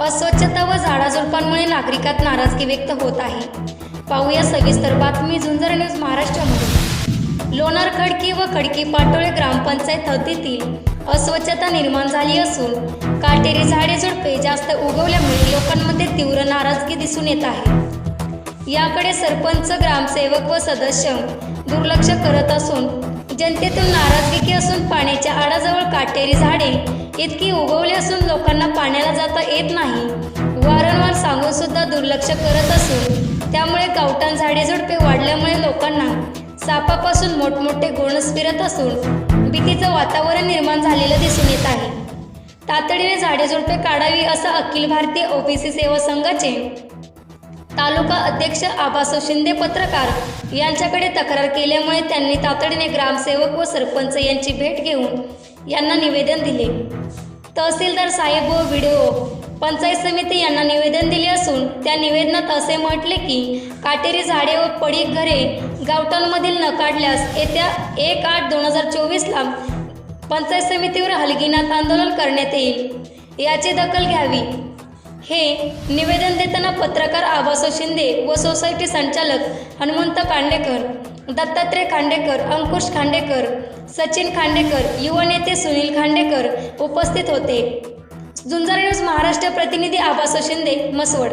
अस्वच्छता व झाडाझुडपांमुळे नागरिकात नाराजगी व्यक्त होत आहे. पाहूया सविस्तर बातमी झुंजर न्यूज महाराष्ट्रामध्ये. लोणार खडकी व खडकी पाटोळे ग्रामपंचायत हद्दीतील अस्वच्छता निर्माण झाली असून काटेरी झाडे झुडपे जास्त उगवल्यामुळे लोकांमध्ये तीव्र नाराजगी दिसून येत आहे. याकडे सरपंच ग्रामसेवक व सदस्य दुर्लक्ष करत असून जनतेतून नाराजगी असून पाण्याच्या आडाजवळ काटेरी झाडे इतकी उगवली असून लोकांना पाण्याला जाता येत नाही. वारंवार सांगून सुद्धा दुर्लक्ष करत असून त्यामुळे गावठाण झाडे झुडपे वाढल्यामुळे लोकांना सापापासून मोठमोठे घोणस फिरत असून भीतीचं वातावरण निर्माण झालेलं दिसून येत आहे. तातडीने झाडे झुडपे काढावी असं अखिल भारतीय ओबीसी सेवा संघाचे तालुका अध्यक्ष आबासो शिंदे पत्रकार यांच्याकडे तक्रार केल्यामुळे त्यांनी तातडीने ग्रामसेवक व सरपंच यांची भेट घेऊन यांना निवेदन दिले. तहसीलदार साहेब व व्हिडिओ पंचायत समिती यांना निवेदन दिले असून त्या निवेदनात असे म्हटले की काटेरी झाडे व पडीक घरे गावटांमधील न काढल्यास येत्या एक आठ दोन हजार चोवीसला पंचायत समितीवर हलगिनाथ आंदोलन करण्यात येईल. याची दखल घ्यावी. हे निवेदन देताना पत्रकार आभासो शिंदे व सोसायटी संचालक हनुमंत खांडेकर दत्तात्रय खांडेकर अंकुश खांडेकर सचिन खांडेकर युवा नेते सुनील खांडेकर उपस्थित होते. झुंजार न्यूज महाराष्ट्र प्रतिनिधी आभासो शिंदे मसवड